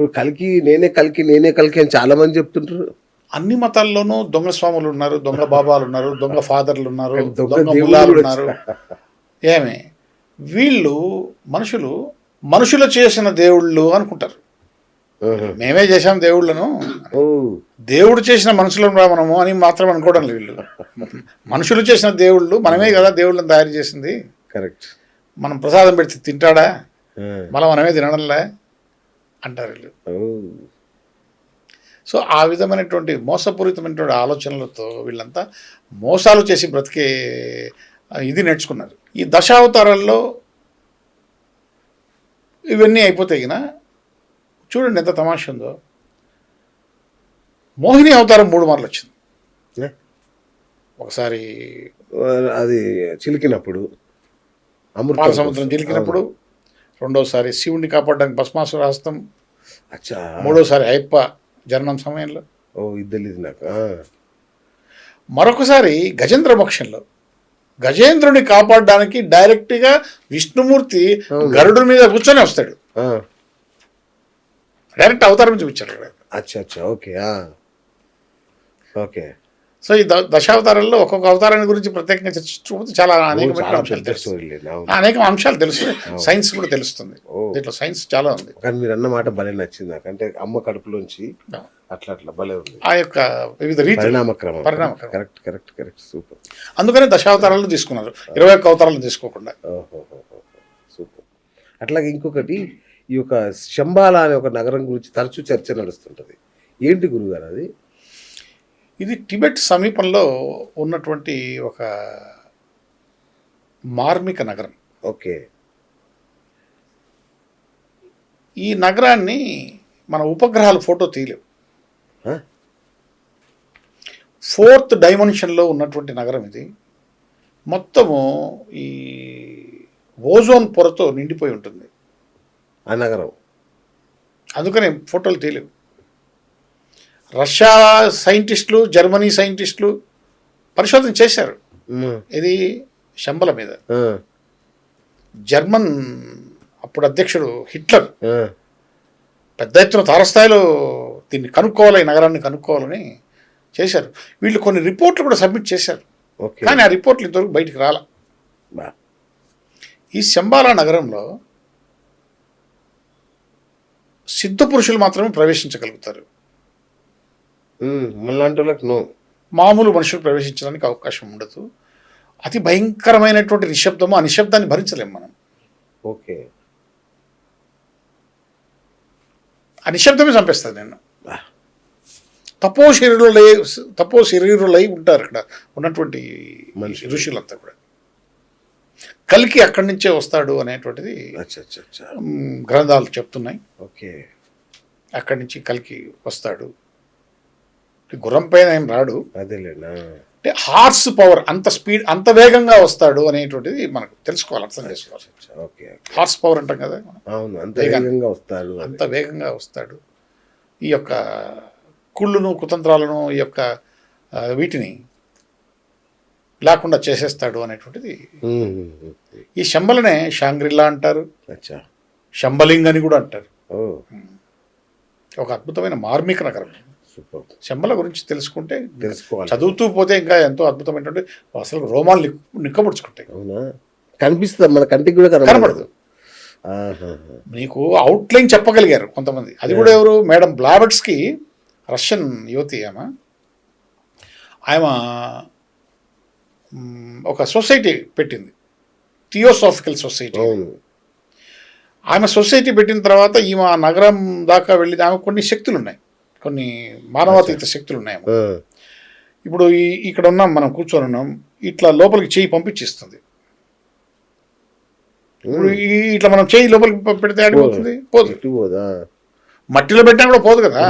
ఇప్పుడు కలికి నేనే కలికి నేనే కలికి అని చాలా మంది చెప్తుంటారు. అన్ని మతాల్లోనూ దొంగ స్వాములు ఉన్నారు దొంగ బాబాలు ఉన్నారు దొంగ ఫాదర్లు ఉన్నారు దొంగ ముల్లాలు ఉన్నారు. ఏమి? వీళ్ళు మనుషులు మనుషులు చేసిన దేవుళ్ళు అనుకుంటారు. మేమే చేశాం దేవుళ్ళను. ఓ. దేవుడు చేసిన మనుషులను రా మనము అని మాత్రం అనుకోవడం లేదు వీళ్ళు. మనుషులు చేసిన దేవుళ్ళు మనమే కదా దేవుళ్ళని తయారు చేసింది. కరెక్ట్. మనం ప్రసాదం పెడితే తింటాడా? మళ్ళీ మనమే తినడంలే? అంటారు వీళ్ళు. సో ఆ విధమైనటువంటి మోసపూరితమైనటువంటి ఆలోచనలతో వీళ్ళంతా మోసాలు చేసి బ్రతికే ఇది నేర్చుకున్నారు. ఈ దశావతారాల్లో ఇవన్నీ అయిపోతాయి గిన చూడండి ఎంత తమాష ఉందో. మోహిని అవతారం మూడు మార్లు వచ్చింది? ఒకసారి అది చిలికినప్పుడు అమృతం సముద్రం చిలికినప్పుడు రెండోసారి శివుణ్ణి కాపాడడానికి భస్మాసుర హస్తం అచ్చా. మూడోసారి అయ్యప్ప జననం సమయంలో. ఓ ఇది నాకు. ఆ. మరొకసారి గజేంద్ర మోక్షంలో. గజేంద్రుని కాపాడడానికి డైరెక్ట్గా విష్ణుమూర్తి గరుడు మీద కూర్చొని వస్తాడు. డైరెక్ట్ అవతారం చూపించాడు అచ్చా అచ్చా ఓకే ఆ. ఓకే. సో ఈ ద- దశావతారాల్లో ఒక్కొక్క అవతారాన్ని గురించి ప్రత్యేకంగా చర్చించకపోతే చాలా అనేకమైన అంశాలు పెద్ద తెలుసు స్టోరీ లేదు అవును. అనేక అంశాలు తెలుసు. సైన్స్ కూడా తెలుస్తుంది. దీంట్లో సైన్స్ చాలా ఉంది. కానీ మీరు అన్న మాట భలే నచ్చింది నాకు. అంటే అమ్మ కడుపులోంచి అట్లా అట్లా భలే ఉంది. ఆ యొక్క వివిధ రీతి పరిణామక్రమం పరిణామక్రమం. Correct correct correct super. అందుకనే దశావతారాలను తీసుకున్నారు. ఇరవై ఒక్క అవతారాలను తీసుకోకుండా. సూపర్. అట్లాగే ఇంకొకటి ఈ యొక్క శంబాల అనే ఒక నగరం గురించి తరచూ చర్చ నడుస్తుంటది. ఏంటి గురుగారు అది? ఇది టిబెట్ సమీపంలో ఉన్నటువంటి ఒక మార్మిక నగరం. ఓకే. ఈ నగరాన్ని మన ఉపగ్రహాల ఫోటో తీయలేవు? ఫోర్త్ డైమెన్షన్లో ఉన్నటువంటి నగరం ఇది. మొత్తము ఈ ఓజోన్ పొరతో నిండిపోయి ఉంటుంది. ఆ నగరం. అందుకనే ఫోటోలు తీయలేవు రష్యా సైంటిస్టులు జర్మనీ సైంటిస్టులు పరిశోధన చేశారు. ఇది శంబల మీద. జర్మన్ అప్పుడు అధ్యక్షుడు హిట్లర్. పెద్ద ఎత్తున తారస్థాయిలో దీన్ని కనుక్కోవాలి ఈ నగరాన్ని కనుక్కోవాలని చేశారు వీళ్ళు కొన్ని రిపోర్ట్లు కూడా సబ్మిట్ చేశారు ఓకే కానీ ఆ రిపోర్ట్లు ఇంతవరకు బయటికి రాల. ఈ శంబాలా నగరంలో సిద్ధ పురుషులు మాత్రమే ప్రవేశించగలుగుతారు. మనలాంటి వాళ్ళకి నో మామూలు మనుషులు ప్రవేశించడానికి అవకాశం ఉండదు. అతి భయంకరమైనటువంటి నిశ్శబ్దము ఆ నిశ్శబ్దాన్ని భరించలేం మనం. ఓకే. ఆ నిశ్శబ్దమే చంపేస్తుంది నేను. తపో శరీరులై తపో శరీరులై ఉంటారు అక్కడ ఉన్నటువంటి. ఋషులంతా కూడా. కలికి అక్కడి నుంచే వస్తాడు అనేటువంటిది గ్రంథాలు చెప్తున్నాయి. ఓకే. అక్కడి నుంచి కలికి వస్తాడు. గుర్రం పైన ఏం రాడు. అదేలేనా? అంటే హార్స్ పవర్ అంత స్పీడ్ అంత వేగంగా వస్తాడు అనేటువంటిది మనకు తెలుసుకోవాలి అర్థం చేసుకోవాలి. హార్స్ పవర్ అంటాం కదా. అవును అంత. వేగంగా వస్తారు అని. అంత వేగంగా వస్తాడు. ఈ యొక్క కుళ్ళును కుతంత్రాలను ఈ యొక్క వీటిని లేకుండా చేసేస్తాడు అనేటువంటిది. ఈ శంబలనే షాంగ్రిల్లా అంటారు. అచ్చా. శంబలింగ్ అని కూడా అంటారు. ఓ. ఒక అద్భుతమైన మార్మిక నగరం. శంబల గురించి తెలుసుకుంటే తెలుసుకోవాలి. చదువుతూ పోతే ఇంకా ఎంతో అద్భుతమైనటువంటి అసలు రోమాలు నిక్- నిక్కబుడుచుకుంటాయి. అవునా? కనిపిస్తుంది మన కంటికి కూడా ఆహాహా. మీకు అవుట్లైన్ చెప్పగలిగారు కొంతమంది. అది కూడా ఎవరు? మేడం బ్లాబెట్స్కి రష్యన్ యువతి ఆమె. ఆమె ఒక సొసైటీ పెట్టింది. Theosophical society. ఆమె సొసైటీ పెట్టిన తర్వాత ఈమె నగరం దాకా వెళ్ళి ఆమె కొన్ని శక్తులు ఉన్నాయి కొన్ని మానవాతీత శక్తులు ఉన్నాయి ఇప్పుడు ఈ ఇక్కడ ఉన్నాం మనం కూర్చొని ఉన్నాం ఇట్లా లోపలికి చేయి పంపించిస్తుంది. ఇప్పుడు ఇట్లా మనం చేయి లోపలికి పెడితే ఆడిపోతుంది? పోదు. మట్టిలో పెట్టినా కూడా పోదు కదా?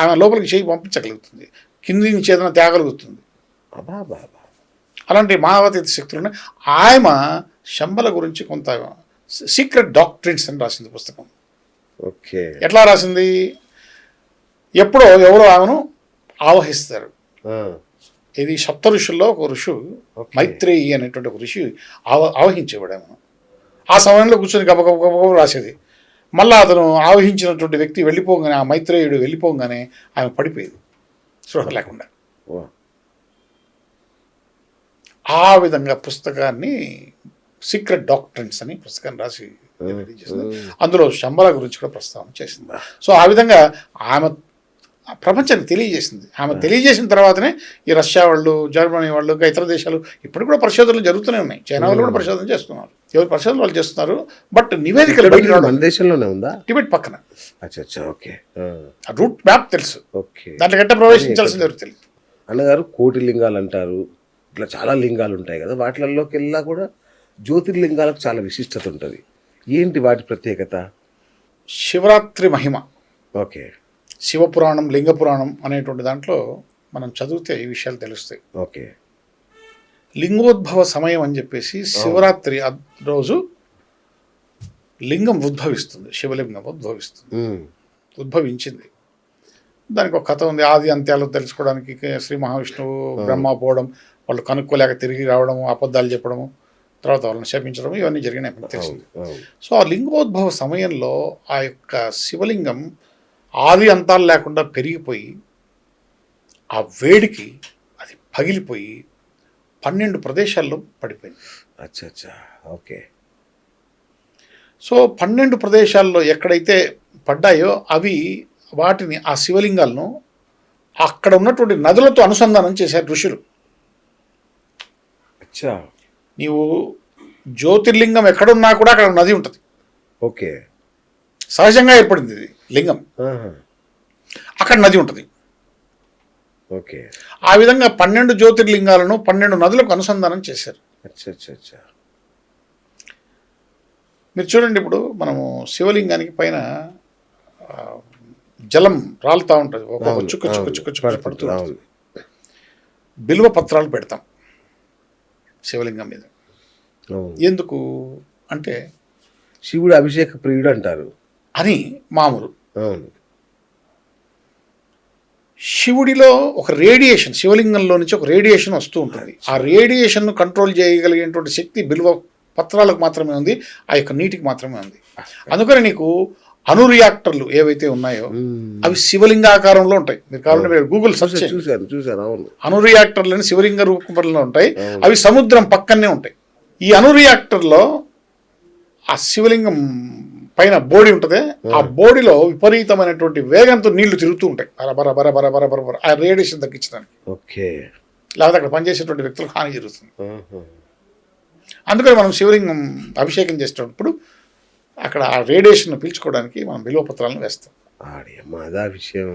ఆమె లోపలికి చేయి పంపించగలుగుతుంది. కింది నుంచి ఏదైనా తేగలుగుతుంది. అలాంటి మానవతీత శక్తులు ఉన్నాయి ఆమె శంబల గురించి కొంత సీక్రెట్ డాక్టరీన్స్ అని రాసింది పుస్తకం. ఓకే. ఎట్లా రాసింది? ఎప్పుడో ఎవరో ఆమెను ఆవహిస్తారు. ఇది సప్త ఋషుల్లో ఒక ఋషు. మైత్రేయి అనేటువంటి ఒక ఋషి ఆవ ఆవహించేవాడు ఆమెను. ఆ సమయంలో కూర్చొని గబ గబ గబ రాసేది. మళ్ళా అతను ఆవహించినటువంటి వ్యక్తి వెళ్ళిపోగానే ఆ మైత్రేయుడు వెళ్ళిపోగానే ఆమె పడిపోయేది. స్పృహ లేకుండా. ఆ విధంగా పుస్తకాన్ని సీక్రెట్ డాక్టరెన్స్ అని పుస్తకం రాసి అందులో శంబల గురించి కూడా ప్రస్తావన చేసింది. సో ఆ విధంగా ఆమె ప్రపంచానికి తెలియజేసింది. ఆమె తెలియజేసిన తర్వాతనే ఈ రష్యా వాళ్ళు జర్మనీ వాళ్ళు ఇంకా ఇతర దేశాలు ఇప్పుడు కూడా పరిశోధనలు జరుగుతూనే ఉన్నాయి. చైనా వాళ్ళు కూడా పరిశోధన చేస్తున్నారు. ఎవరు పరిశోధనలు వాళ్ళు చేస్తున్నారు బట్ నివేదికలు మన దేశంలోనే ఉందా? టిబెట్ పక్కన. ఓకే. రూట్ మ్యాప్ తెలుసు. ఓకే. దాంట్లో గట్ట ప్రవేశించాల్సింది ఎవరు తెలియదు అన్నగారు కోటి లింగాలు అంటారు. ఇట్లా చాలా లింగాలు ఉంటాయి కదా. వాటిలలోకి వెళ్ళా కూడా జ్యోతిర్లింగాలకు చాలా విశిష్టత ఉంటుంది. ఏంటి వాటి ప్రత్యేకత? శివరాత్రి మహిమ. ఓకే. శివపురాణం లింగ పురాణం అనేటువంటి దాంట్లో మనం చదివితే ఈ విషయాలు తెలుస్తాయి. ఓకే. లింగోద్భవ సమయం అని చెప్పేసి శివరాత్రి రోజు లింగం ఉద్భవిస్తుంది శివలింగం ఉద్భవిస్తుంది. ఉద్భవించింది. దానికి ఒక కథ ఉంది ఆది అంత్యాలు తెలుసుకోవడానికి శ్రీ మహావిష్ణువు బ్రహ్మ పోవడం వాళ్ళు కనుక్కోలేక తిరిగి రావడము అబద్ధాలు చెప్పడము తర్వాత వాళ్ళని శపించడం ఇవన్నీ జరిగినాయి తెలిసింది. సో ఆ లింగోద్భవ సమయంలో ఆ యొక్క శివలింగం ఆది అంతాలు లేకుండా పెరిగిపోయి ఆ వేడికి అది పగిలిపోయి పన్నెండు ప్రదేశాల్లో పడిపోయింది. అచ్చా అచ్చా ఓకే. సో పన్నెండు ప్రదేశాల్లో ఎక్కడైతే పడ్డాయో అవి వాటిని ఆ శివలింగాలను అక్కడ ఉన్నటువంటి నదులతో అనుసంధానం చేశారు ఋషులు. అచ్చా. నీవు జ్యోతిర్లింగం ఎక్కడున్నా కూడా అక్కడ నది ఉంటుంది. ఓకే. సహజంగా ఏర్పడింది ఇది. లింగం. అక్కడ నది ఉంటుంది. ఓకే. ఆ విధంగా పన్నెండు జ్యోతిర్లింగాలను పన్నెండు నదులకు అనుసంధానం చేశారు. మీరు చూడండి ఇప్పుడు మనము శివలింగానికి పైన జలం రాలుతూ ఉంటుంది. ఒక్కొక్క చుక్క చుక్క చుక్క చుక్క పడుతూ ఉంటుంది. బిల్వ పత్రాలు పెడతాం శివలింగం మీద. ఎందుకు? అంటే శివుడు అభిషేక ప్రియుడు అంటారు. అని మామూలు. అవును. శివుడిలో ఒక రేడియేషన్ శివలింగంలో నుంచి ఒక రేడియేషన్ వస్తూ ఉంటుంది. ఆ రేడియేషన్ను కంట్రోల్ చేయగలిగేటువంటి శక్తి బిల్వ పత్రాలకు మాత్రమే ఉంది ఆ యొక్క నీటికి మాత్రమే ఉంది. అందుకని నీకు అణు రియాక్టర్లు ఏవైతే ఉన్నాయో. అవి శివలింగాకారంలో ఉంటాయి. మీరు కావాలంటే మీరు గూగుల్ సెర్చ్ చూశాను చూశాను అవును. అణు రియాక్టర్లని శివలింగ రూపంలో ఉంటాయి. అవి సముద్రం పక్కనే ఉంటాయి. ఈ అణు రియాక్టర్లో ఆ శివలింగం పైన బోడి ఉంటుంది ఆ బోడిలో విపరీతమైనటువంటి వేగంతో నీళ్ళు తిరుగుతూ ఉంటాయి. బర బర బర బర బర బర బర. ఆ రేడియేషన్ తగ్గించడానికి. ఓకే. లేకపోతే అక్కడ పనిచేసేటువంటి వ్యక్తులకు హాని జరుగుతుంది. అందుకని మనం శివలింగం అభిషేకం చేసేటప్పుడు అక్కడ ఆ రేడియేషన్ పీల్చుకోవడానికి మనం బిల్వ పత్రాలను వేస్తాం. అదా విషయం.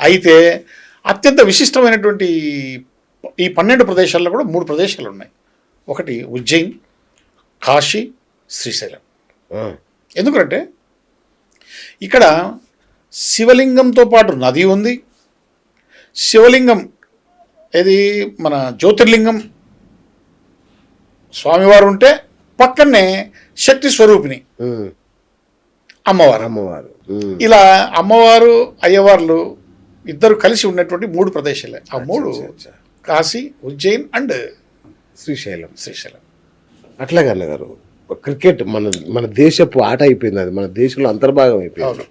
అయితే అత్యంత విశిష్టమైనటువంటి ఈ పన్నెండు ప్రదేశాల్లో కూడా మూడు ప్రదేశాలు ఉన్నాయి ఒకటి ఉజ్జయిన్ కాశీ శ్రీశైలం. ఎందుకంటే ఇక్కడ శివలింగంతో పాటు నది ఉంది. శివలింగం ఇది మన జ్యోతిర్లింగం. స్వామివారు ఉంటే పక్కనే శక్తి స్వరూపిణి. అమ్మవారు. అమ్మవారు. ఇలా అమ్మవారు అయ్యవార్లు ఇద్దరు కలిసి ఉన్నటువంటి మూడు ప్రదేశాలే. ఆ మూడు. కాశీ ఉజ్జయిన్ అండ్ శ్రీశైలం. శ్రీశైలం. అట్లాగే అన్నగారు క్రికెట్ మన మన దేశపు ఆట అయిపోయింది అది. మన దేశంలో అంతర్భాగం అయిపోయింది.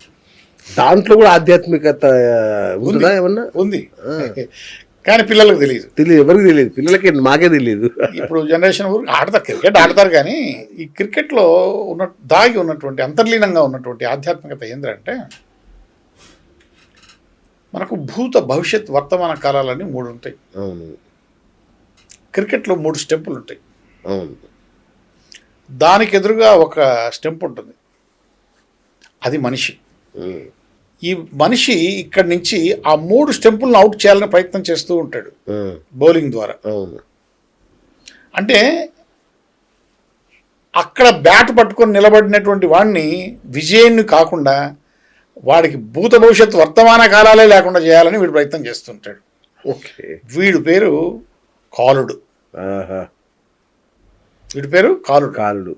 దాంట్లో కూడా ఆధ్యాత్మికత ఉందా. ఏమన్నా? ఉంది. కానీ పిల్లలకు తెలియదు తెలియదు ఎవరికి తెలియదు పిల్లలకి మాకే తెలియదు ఇప్పుడు జనరేషన్ ఆడతారు క్రికెట్ ఆడతారు కానీ ఈ క్రికెట్లో ఉన్న దాగి ఉన్నటువంటి అంతర్లీనంగా ఉన్నటువంటి ఆధ్యాత్మికత ఏంటంటే మనకు భూత భవిష్యత్ వర్తమాన కాలాలన్నీ మూడు ఉంటాయి. అవును. క్రికెట్లో మూడు స్టెంపులు ఉంటాయి అవును. దానికి ఎదురుగా ఒక స్టెంప్ ఉంటుంది. అది మనిషి. ఈ మనిషి ఇక్కడి నుంచి ఆ మూడు స్టెంపుల్ని అవుట్ చేయాలని ప్రయత్నం చేస్తూ ఉంటాడు. బౌలింగ్ ద్వారా. అంటే అక్కడ బ్యాట్ పట్టుకొని నిలబడినటువంటి వాడిని విజయాన్ని కాకుండా వాడికి భూత భవిష్యత్తు వర్తమాన కాలాలే లేకుండా చేయాలని వీడు ప్రయత్నం చేస్తుంటాడు ఓకే. వీడి పేరు కాలుడు. వీడి పేరు? కాలుడు. కాలుడు.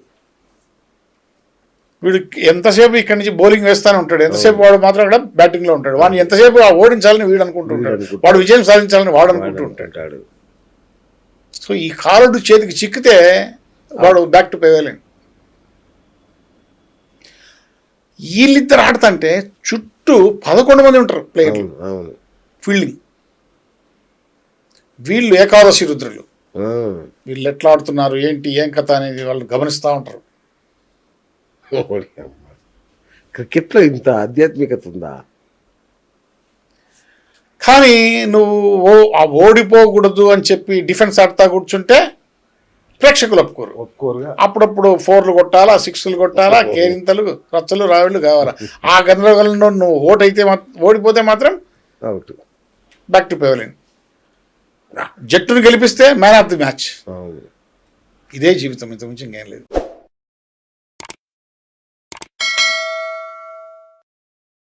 వీడు ఎంతసేపు ఇక్కడి నుంచి బౌలింగ్ వేస్తానే ఉంటాడు. ఎంతసేపు వాడు మాత్రం అక్కడ బ్యాటింగ్లో ఉంటాడు. వాడిని ఎంతసేపు ఓడించాలని వీడు అనుకుంటూ ఉంటాడు. అనుకుంటాడు. వాడు విజయం సాధించాలని వాడు అనుకుంటూ ఉంటాడు. అంటాడు సో ఈ కాలుడు చేతికి చిక్కితే వాడు బ్యాక్ టు పెవేలియన్ వీళ్ళిద్దరు ఆడుతుంటే చుట్టూ పదకొండు మంది ఉంటారు ప్లేయర్లు ఫీల్డింగ్ వీళ్ళు ఏకాదశి రుద్రులు. వీళ్ళు ఎట్లా ఆడుతున్నారు ఏంటి ఏం కథ అనేది వాళ్ళు గమనిస్తూ ఉంటారు. క్రికెట్లో ఇంత ఆధ్యాత్మికత ఉందా? కానీ నువ్వు ఓడిపోకూడదు అని చెప్పి డిఫెన్స్ ఆడుతా కూర్చుంటే ప్రేక్షకులు ఒప్పుకోరు. ఒప్పుకోరుగా? అప్పుడప్పుడు ఫోర్లు కొట్టాలా సిక్స్లు కొట్టాలా కేరింతలు రచ్చలు రావిళ్ళు కావాలా? ఆ గందరగోళంలో నువ్వు ఓటు అయితే మాత్- ఓడిపోతే మాత్రం అవుట్. బ్యాక్ టు పెవలిన్ జట్టును గెలిపిస్తే మ్యాన్ ఆఫ్ ది మ్యాచ్. ఇదే జీవితం ఇంతకుమించి ఇంకేం లేదు.